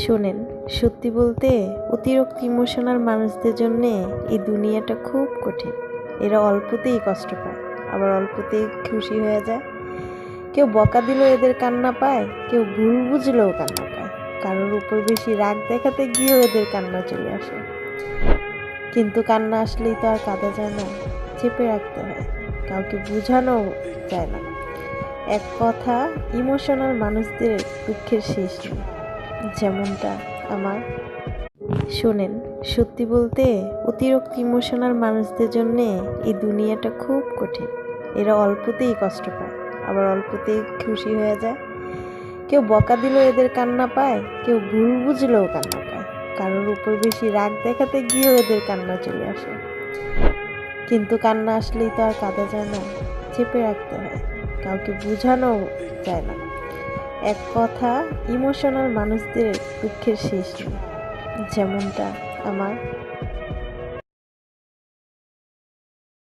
শোনেন, সত্যি বলতে অতিরিক্ত ইমোশনাল মানুষদের জন্য এই দুনিয়াটা খুব কঠিন। এরা অল্পতেই কষ্ট পায়, আবার অল্পতেই খুশি হয়ে যায়। কেউ বকা দিলেও এদের কান্না পায়, কেউ ভুল বুঝলেও কান্না পায়। কারোর উপর বেশি রাগ দেখাতে গিয়েও এদের কান্না চলে আসে। কিন্তু কান্না আসলেই তো আর কাঁদা যায় না, চেপে রাখতে হয়, কাউকে বোঝানো যায় না। এক কথা, ইমোশনাল মানুষদের দুঃখের শেষ নেই। যেমনটা আমার। শোনেন, সত্যি বলতে অতিরিক্ত ইমোশনাল মানুষদের জন্য এই দুনিয়াটা খুব কঠিন। এরা অল্পতেই কষ্ট পায়, আবার অল্পতেই খুশি হয়ে যায়। কেউ বকা দিলেও এদের কান্না পায়, কেউ ভুল বুঝলেও কান্না পায়। কারোর উপর বেশি রাগ দেখাতে গিয়েও এদের কান্না চলে আসে। কিন্তু কান্না আসলেই তো আর কাঁদা যায় না, চেপে রাখতে হয়। কাউকে বোঝানো যায় না। এক কথা ইমোশনাল মানুষদের দুঃখের শেষ যেমনটা আমার।